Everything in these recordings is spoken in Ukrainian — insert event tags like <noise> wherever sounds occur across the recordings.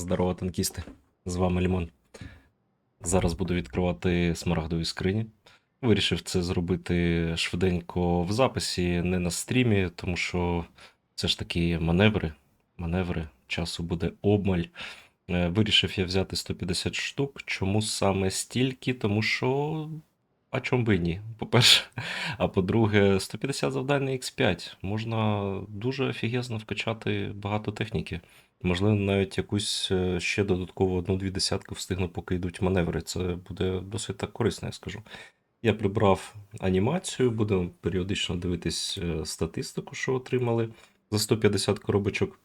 Здорово, танкісти. З вами Лімон. Зараз буду відкривати смарагдові скрині. Вирішив це зробити швиденько в записі, не на стрімі, тому що це ж такі маневри. Маневри, часу буде обмаль. Е, Вирішив я взяти 150 штук. Чому саме стільки? Тому що. А чому би ні? По-перше. А по-друге, 150 завдань на X5. Можна дуже офігезно вкачати багато техніки. Можливо, навіть якусь е, ще додаткову одну-дві десятки встигну, поки йдуть маневри. Це буде досить так корисно, я скажу. Я прибрав анімацію, будемо періодично дивитись е, статистику, що отримали за 150 коробочок.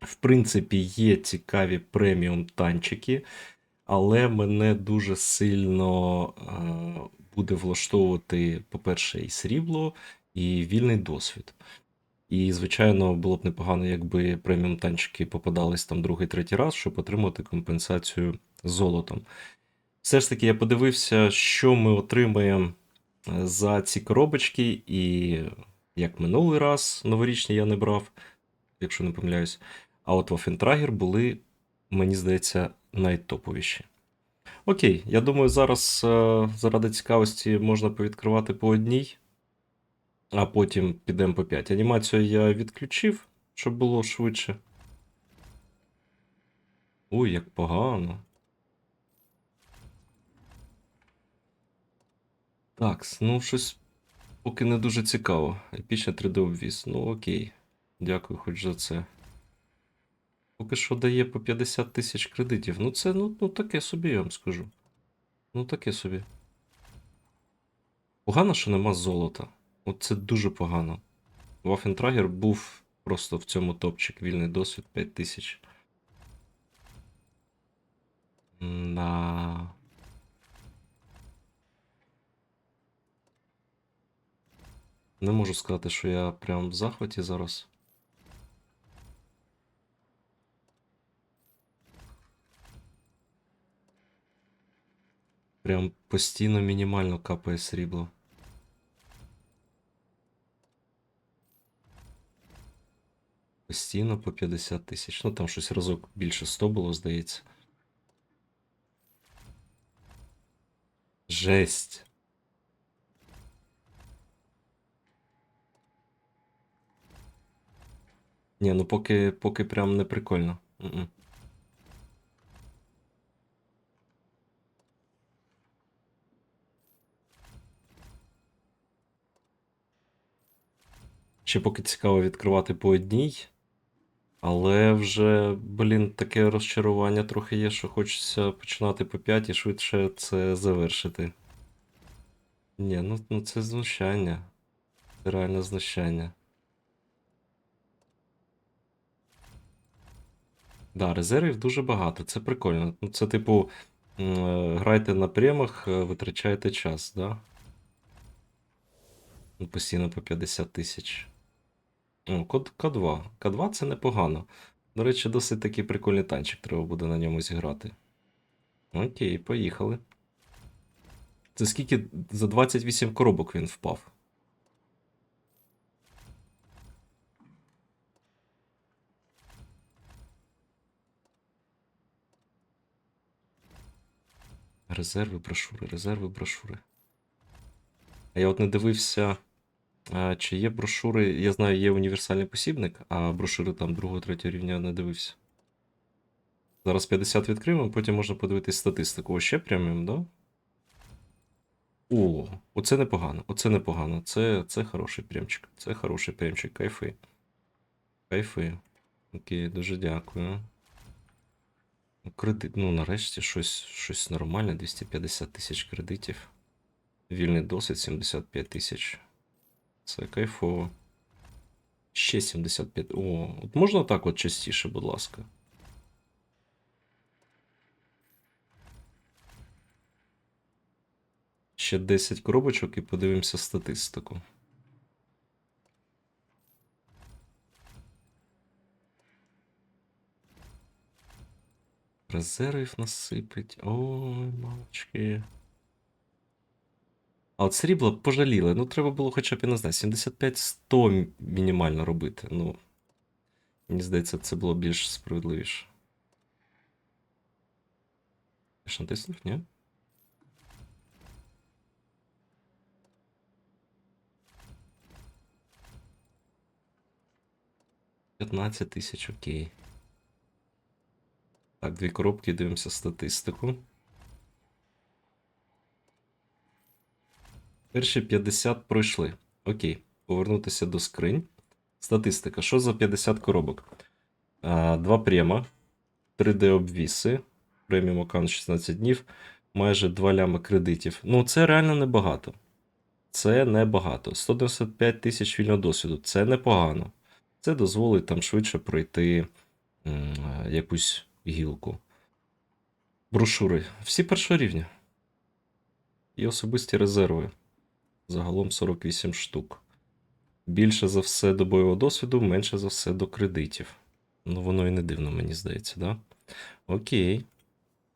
В принципі, є цікаві преміум танчики, але мене дуже сильно е, буде влаштовувати, по-перше, і срібло, і вільний досвід. І, звичайно, було б непогано, якби преміум танчики попадались там другий, третій раз, щоб отримати компенсацію золотом. Все ж таки, я подивився, що ми отримаємо е, за ці коробочки, і як минулий раз новорічні я не брав, якщо не помиляюсь. А от Waffentrager були, мені здається, найтоповіші. Окей, я думаю, зараз е, заради цікавості можна повідкривати по одній, а потім підемо по 5. Анімацію я відключив, щоб було швидше. Ой, як погано. Так, ну щось поки не дуже цікаво. Епічне 3D обвіз. Ну окей. Дякую хоч за це. Поки що дає по 50 тисяч кредитів. Ну це ну, ну таке собі, я вам скажу. Ну таке собі. Погано, що нема золота. От це дуже погано. Waffentrager був просто в цьому топчик вільний досвід 5 тисяч. На. Не можу сказати, що я прям в захваті зараз. Прям постійно мінімально капає срібло. Постійно по 50 тисяч. Ну там щось разок більше 100 було, здається. Жесть. Ні, ну поки, поки прям не прикольно. М-м. Ще поки цікаво відкривати по одній. Але вже, блін, таке розчарування трохи є, що хочеться починати по 5 і швидше це завершити. Ні, ну, ну це знущання. Це реально знущання. Да, резервів дуже багато, це прикольно. Ну, це типу, е, грайте на премах, е, витрачаєте час, да? Ну, постійно по 50 тисяч. Код К2. К2 це непогано. До речі, досить такий прикольний танчик, треба буде на ньому зіграти. Окей, поїхали. Це скільки за 28 коробок він впав? Резерви, брошури, резерви, брошури. А я от не дивився, чи є брошури. Я знаю, є універсальний посібник, а брошури там другого, третього рівня не дивився. Зараз 50 відкриємо, потім можна подивитись статистику. О, ще преміум, да? О, оце непогано, оце непогано. Це, це хороший прямчик. Це хороший прямчик, кайфи. Кайфи. Окей, дуже дякую. Ну, Кредит, ну нарешті щось, щось нормальне, 250 тисяч кредитів. Вільний досвід 75 тисяч. Це кайфово. Ще 75. О, от можна так от частіше, будь ласка. Ще 10 коробочок і подивимося статистику. Резервів насипить. Ой, мамочки. А от срібло пожаліли. Ну, треба було хоча б, я не знаю, 75-100 мінімально робити. Ну, мені здається, це було більш справедливіше. ж натиснув, ні? П'ятнадцять тисяч, окей. Так, дві коробки, дивимося статистику. Перші 50 пройшли. Окей. Повернутися до скринь. Статистика. Що за 50 коробок? А, Два према, 3D обвіси, преміум аккаунт 16 днів, майже 2 лями кредитів. Ну, це реально небагато. Це небагато. 195 тисяч вільного досвіду. Це непогано. Це дозволить там швидше пройти м, якусь гілку. Брошури. Всі першого рівня. І особисті резерви. Загалом 48 штук. Більше за все до бойового досвіду, менше за все до кредитів. Ну, воно і не дивно, мені здається, да? Окей.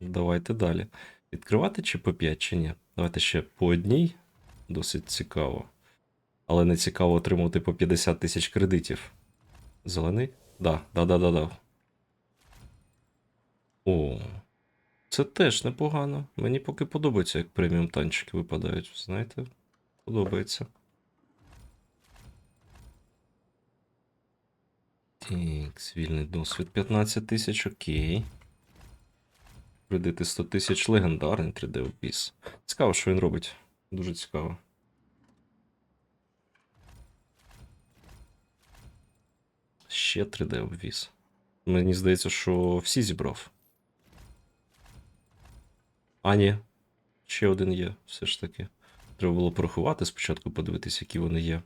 Давайте далі. Відкривати чи по 5, чи ні? Давайте ще по одній. Досить цікаво. Але не цікаво отримувати по 50 тисяч кредитів. Зелений? Да, да, да, да, да. О. Це теж непогано. Мені поки подобається, як преміум танчики випадають. Знаєте? Подобається. Так, вільний досвід 15 тисяч, окей. Кредити 100 тисяч, легендарний 3D опіс. Цікаво, що він робить. Дуже цікаво. Ще 3D обвіз. Мені здається, що всі зібрав. А, ні. Ще один є, все ж таки. Треба було порахувати спочатку, подивитись, які вони є.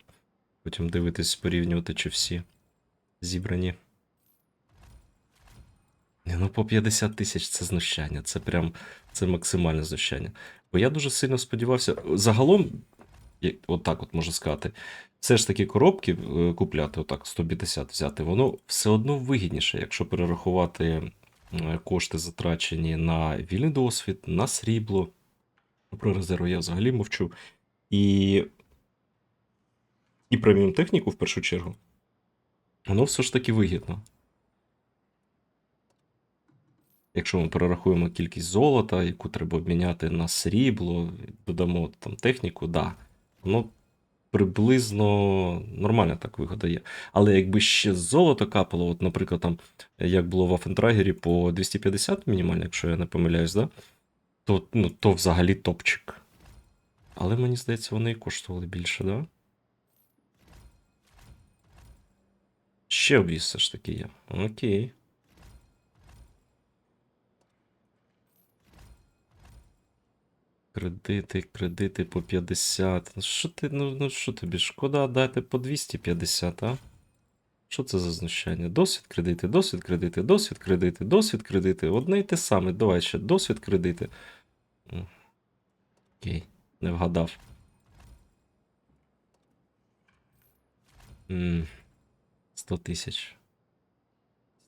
Потім дивитись, порівнювати, чи всі зібрані. Ні, ну по 50 тисяч це знущання. Це прям це максимальне знущання. Бо я дуже сильно сподівався. Загалом, як- от так от можу сказати, все ж таки коробки е, купляти, отак, 150 взяти, воно все одно вигідніше, якщо перерахувати е, кошти, затрачені на вільний досвід, на срібло. Про резерви я взагалі мовчу. І, і преміум техніку в першу чергу. Воно все ж таки вигідно. Якщо ми перерахуємо кількість золота, яку треба обміняти на срібло, додамо там техніку, да, воно приблизно нормальна так вигода. Але якби ще золото капало, от, наприклад, там, як було в Афентрагері по 250 мінімально, якщо я не помиляюсь, да? То, ну, то взагалі топчик. Але мені здається, вони і коштували більше, да? Ще обвіз все ж таки є. Окей. Кредити, кредити по 50. Ну що ти, ну, ну що тобі, шкода дати по 250, а? Що це за знущання? Досвід кредити, досвід кредити, досвід кредити, досвід кредити. Одне й те саме. Давай ще досвід кредити. Окей, не вгадав. М, 100 тисяч.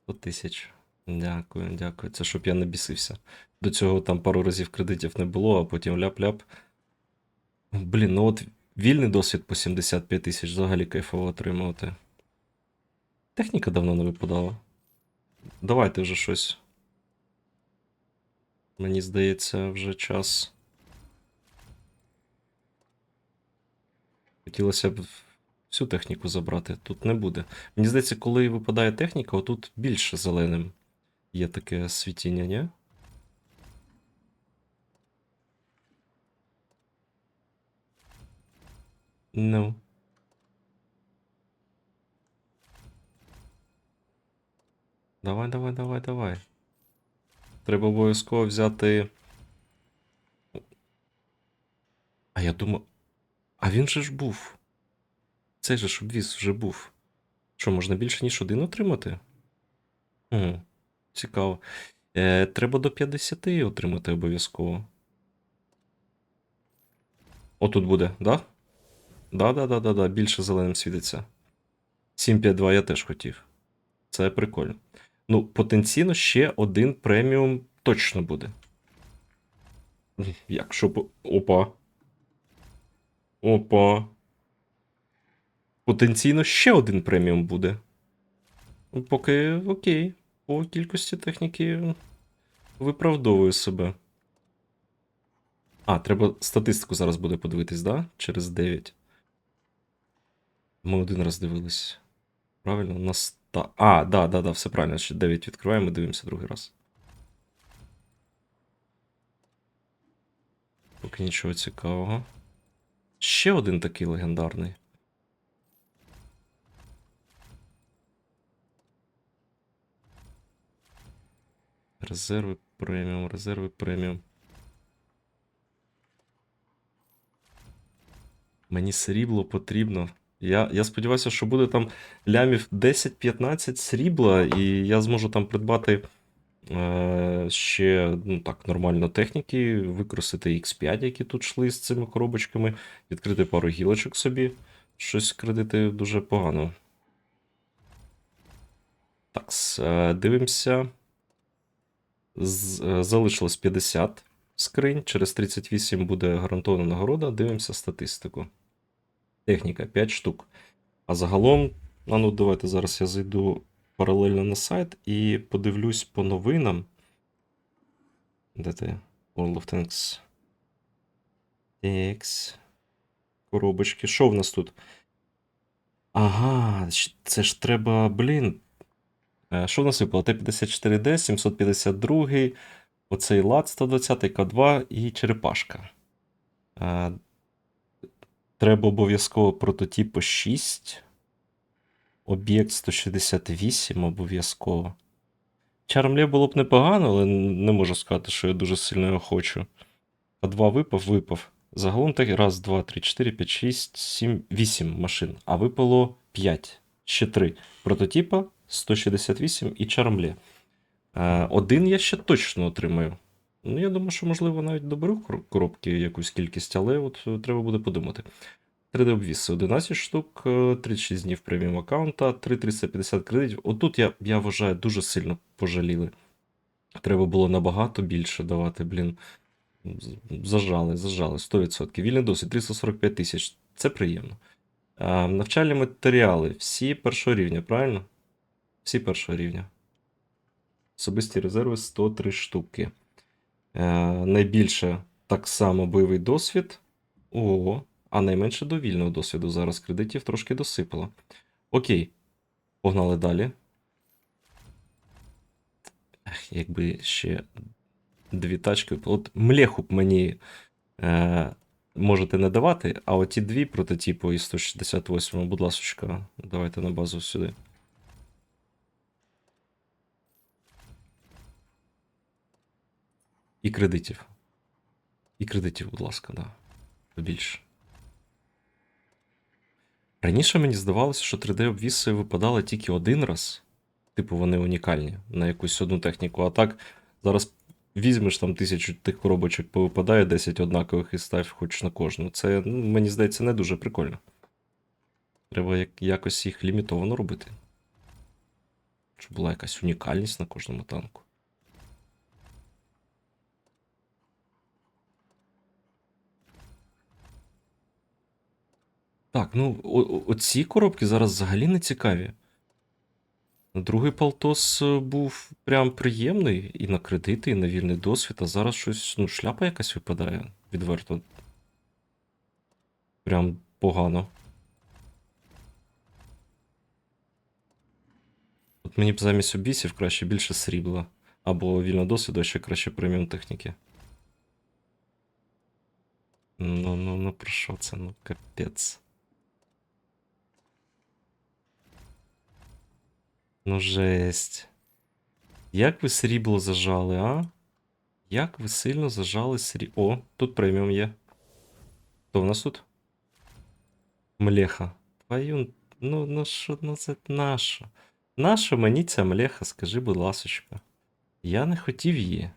100 тисяч. Дякую, дякую. Це щоб я не бісився. До цього там пару разів кредитів не було, а потім ляп-ляп. Блін, ну от вільний досвід по 75 тисяч взагалі кайфово отримувати. Техніка давно не випадала. Давайте вже щось. Мені здається, вже час. Хотілося б всю техніку забрати. Тут не буде. Мені здається, коли випадає техніка, отут більше зеленим є таке світіння, ні? Ну. Давай, давай, давай, давай. Треба обов'язково взяти. А я думав. А він же ж був. Цей же ж обвіз вже був. Що, можна більше, ніж один отримати? Угу. Цікаво. Е, треба до 50 отримати обов'язково. Отут буде, да? Да, да, да, да, да. Більше зеленим світиться. 752 я теж хотів. Це прикольно. Ну, потенційно ще один преміум точно буде. Якщо. Опа. Опа. Потенційно ще один преміум буде. Ну, Поки окей. По кількості техніки виправдовую себе. А, треба статистику зараз буде подивитись, да? Через 9. Ми один раз дивились. Правильно? На ста... А, да, да, да, все правильно. Ще 9 відкриваємо, дивимося другий раз. Поки нічого цікавого. Ще один такий легендарний. Резерви преміум, резерви преміум. Мені срібло потрібно. Я, я сподіваюся, що буде там лямів 10-15 срібла, і я зможу там придбати е, ще ну, так, нормально техніки, використати X5, які тут йшли з цими коробочками, відкрити пару гілочок собі. Щось кредити дуже погано. Так, е, дивимося. Е, залишилось 50 скринь. Через 38 буде гарантована нагорода. Дивимося статистику. Техніка 5 штук. А загалом, а ну давайте зараз я зайду паралельно на сайт і подивлюсь по новинам. Де ти? World of Tanks. X. Коробочки. Що в нас тут? Ага, це ж треба, блін. Е, Що в нас випало? Т-54Д, 752, оцей лад 120, К2 і черепашка. Треба обов'язково прототипу 6. Об'єкт 168 обов'язково. Чармлє було б непогано, але не можу сказати, що я дуже сильно його хочу. А 2 випав, випав. Загалом так раз, два, три, чотири, п'ять, шість, сім, вісім машин. А випало 5. Ще 3. Прототипа 168 і Чармлє. Е, Один я ще точно отримаю. Ну, я думаю, що, можливо, навіть доберу коробки якусь кількість, але от е, треба буде подумати. 3D обвіси 11 штук, е, 36 днів преміум аккаунта, 3350 кредитів. Отут я, я вважаю, дуже сильно пожаліли. Треба було набагато більше давати, блін. Зажали, зажали, 100%. Вільний досвід 345 тисяч. Це приємно. А, навчальні матеріали. Всі першого рівня, правильно? Всі першого рівня. Особисті резерви 103 штуки. Е, найбільше так само бойовий досвід. О, а найменше довільного досвіду. Зараз кредитів трошки досипало. Окей. Погнали далі. Якби ще дві тачки. От млеху б мені е, можете не давати, а оті дві прототипу із 168, будь ласочка, давайте на базу сюди. І кредитів. І кредитів, будь ласка, да. Побільше. Раніше мені здавалося, що 3D-обвіси випадали тільки один раз. Типу, вони унікальні на якусь одну техніку. А так, зараз візьмеш там тисячу тих коробочок, повипадає 10 однакових і став хоч на кожну. Це, ну, мені здається, не дуже прикольно. Треба як- якось їх лімітовано робити. Щоб була якась унікальність на кожному танку. Так, ну о- оці коробки зараз взагалі не цікаві. Другий Палтос е, був прям приємний і на кредити, і на вільний досвід, а зараз щось, ну, шляпа якась випадає відверто. Прям погано. От мені б замість обісів краще більше срібла. Або вільного досвіду, ще краще преміум техніки. Ну, ну, ну про що це? Ну, капець. Ну, жесть. Як ви срібло зажали, а? Як ви сильно зажали срі... О, тут преміум є. Хто в нас тут? Млеха. Твою. Ну, ну що, ну це наша. Наша мені ця млеха, скажи, будь ласочка. Я не хотів її.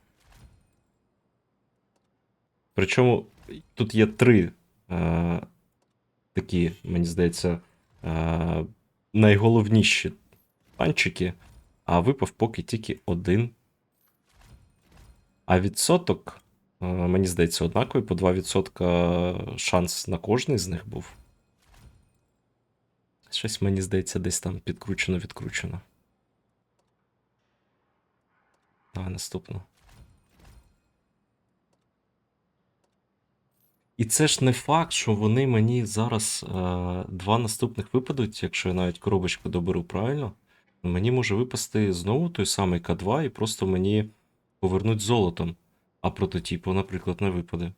Причому тут є три е, такі, мені здається, е, найголовніші танчики, а випав поки тільки один. А відсоток, е, мені здається, однаковий, по 2% шанс на кожний з них був. Щось, мені здається, десь там підкручено-відкручено. Давай наступно. І це ж не факт, що вони мені зараз е, два наступних випадуть, якщо я навіть коробочку доберу правильно. Мені може випасти знову той самий К2 і просто мені повернуть золотом, а прототипу, наприклад, не випаде.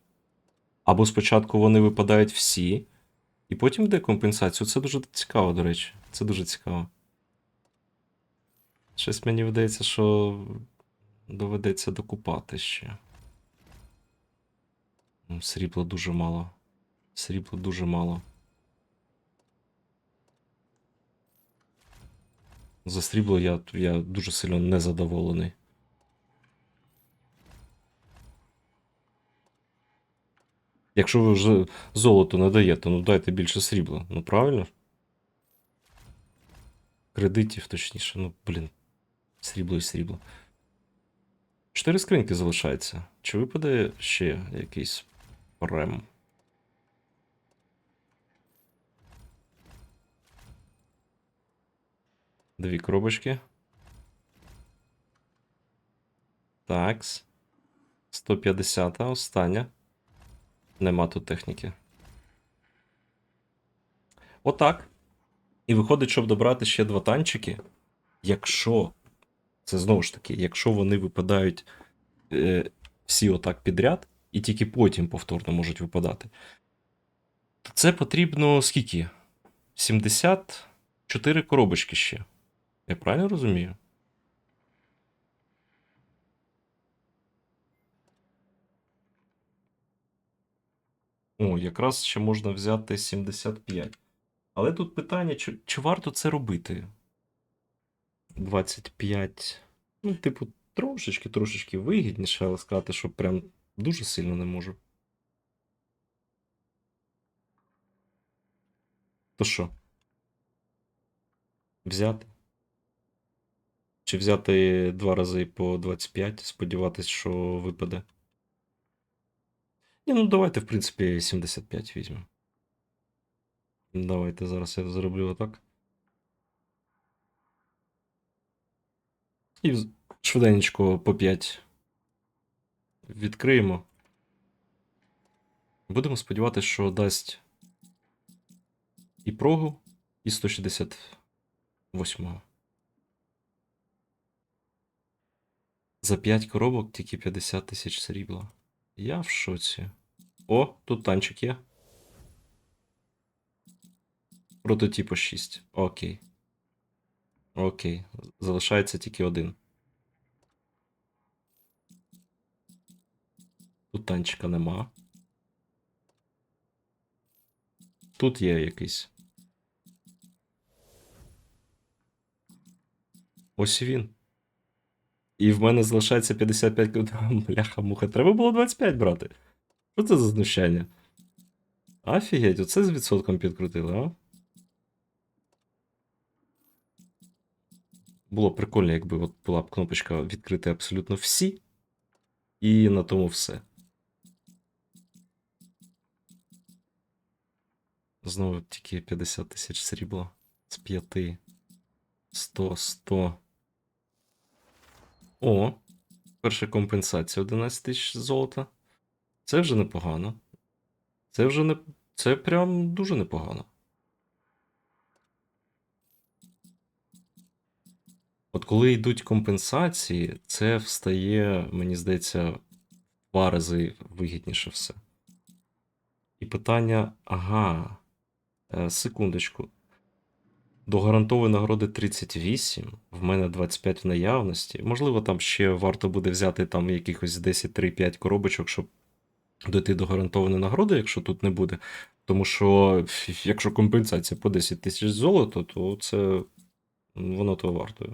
Або спочатку вони випадають всі, і потім йде компенсацію. Це дуже цікаво, до речі. Це дуже цікаво. Щось мені видається, що доведеться докупати ще. Срібла дуже мало. Срібла дуже мало. За срібло я, я дуже сильно незадоволений. Якщо ви вже золото не даєте, ну дайте більше срібла. Ну правильно? Кредитів, точніше, ну, блін. Срібло і срібло. Чотири скриньки залишається. Чи випаде ще якийсь прем? Дві коробочки. Такс. 150, остання. Нема тут техніки. Отак. І виходить, щоб добрати ще два танчики. Якщо. Це знову ж таки, якщо вони випадають е, всі отак підряд, і тільки потім повторно можуть випадати, то це потрібно скільки? 74 коробочки ще. Я правильно розумію? О, якраз ще можна взяти 75. Але тут питання, чи, чи варто це робити? 25. Ну, типу, трошечки, трошечки вигідніше, але сказати, що прям дуже сильно не можу. То що? Взяти? Чи взяти два рази по 25, сподіватись, що випаде? Ні, ну давайте, в принципі, 75 візьмемо. Давайте зараз я зроблю отак. І швиденько по 5 відкриємо. Будемо сподіватися, що дасть і прогу, і 168. За 5 коробок тільки 50 тисяч срібла. Я в шоці. О, тут танчик є. Прототипу 6. Окей. Окей. Залишається тільки один. Тут танчика нема. Тут є якийсь. Ось він. І в мене залишається 55 кг. <laughs> Бляха муха. Треба було 25 брати. Що це за знущання? Офігеть, оце з відсотком підкрутили, а? Було прикольно, якби от була б кнопочка відкрити абсолютно всі. І на тому все. Знову тільки 50 тисяч срібла. З 5. 100, 100. О, перша компенсація 11 тисяч золота. Це вже непогано. Це вже не. Це прям дуже непогано. От коли йдуть компенсації, це встає, мені здається, в два рази вигідніше все. І питання: ага, е, секундочку. До гарантованої нагороди 38, в мене 25 в наявності. Можливо, там ще варто буде взяти там якихось 10, 3-5 коробочок, щоб дойти до гарантованої нагороди, якщо тут не буде. Тому що, якщо компенсація по 10 тисяч золота, то це воно того вартує.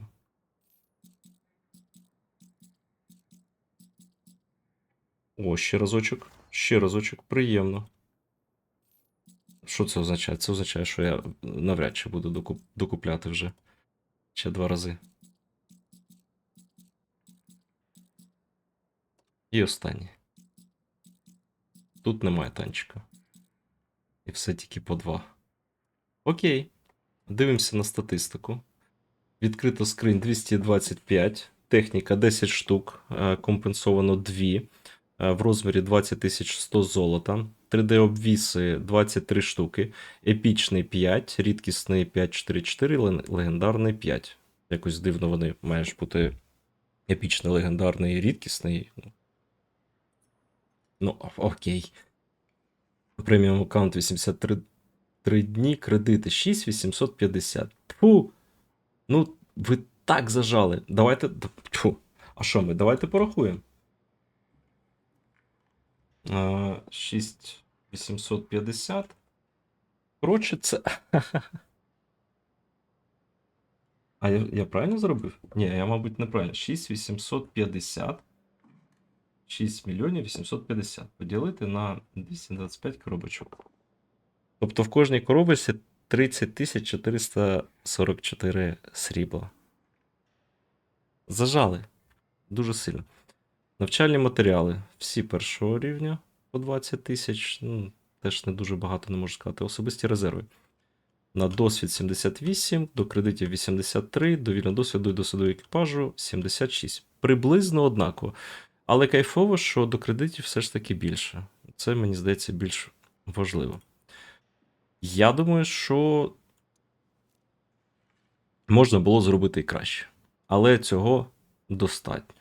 О, ще разочок. Ще разочок. Приємно. Що це означає? Це означає, що я навряд чи буду докуп... докупляти вже ще два рази. І останнє. Тут немає танчика. І все тільки по два. Окей. Дивимося на статистику. Відкрито скринь 225. Техніка 10 штук. е, Компенсовано 2. е, В розмірі 20 100 золота. 3D обвіси 23 штуки, епічний 5, рідкісний 544, лен- легендарний 5. Якось дивно вони мають бути епічний, легендарний і рідкісний. Ну, окей. Преміум аккаунт 83 3 дні, кредити 6850. Тьфу! Ну, ви так зажали. Давайте. Тьфу. А що ми? Давайте порахуємо. 6850. Коротше, це. <laughs> А я, я правильно зробив? Ні, я, мабуть, неправильно. 6850. 6 мільйонів 850. Поділити на 225 коробочок. Тобто в кожній коробочці 30 444 срібла. Зажали. Дуже сильно. Навчальні матеріали. Всі першого рівня по 20 тисяч. Ну, теж не дуже багато, не можу сказати. Особисті резерви. На досвід 78, до кредитів 83, до вільного досвіду і досвіду екіпажу 76. Приблизно однаково. Але кайфово, що до кредитів все ж таки більше. Це, мені здається, більш важливо. Я думаю, що можна було зробити і краще. Але цього достатньо.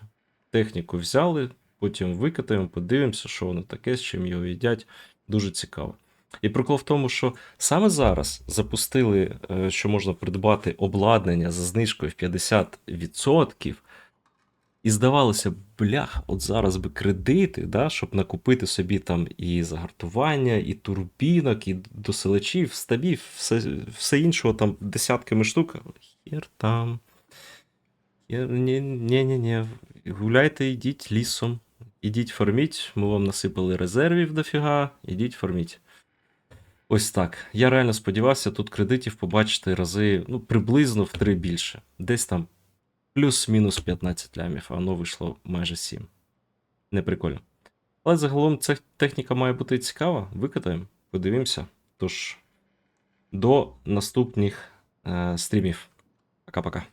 Техніку взяли, потім викатаємо, подивимося, що воно таке, з чим його їдять. Дуже цікаво. І прикол в тому, що саме зараз запустили, е, що можна придбати обладнання за знижкою в 50%. І здавалося, блях, от зараз би кредити, да, щоб накупити собі там і загартування, і турбінок, і доселечів, стабів, все, все іншого там десятками штук. Хер там. Хер, ні, ні, ні, ні. Гуляйте, йдіть лісом, ідіть фарміть, ми вам насипали резервів дофіга, ідіть фарміть. Ось так. Я реально сподівався тут кредитів побачити рази ну, приблизно в три більше. Десь там плюс-мінус 15 лямів, а воно вийшло майже 7. Не прикольно. Але загалом ця техніка має бути цікава. Викатаємо, подивимося. Тож, до наступних е, стрімів. Пока-пока.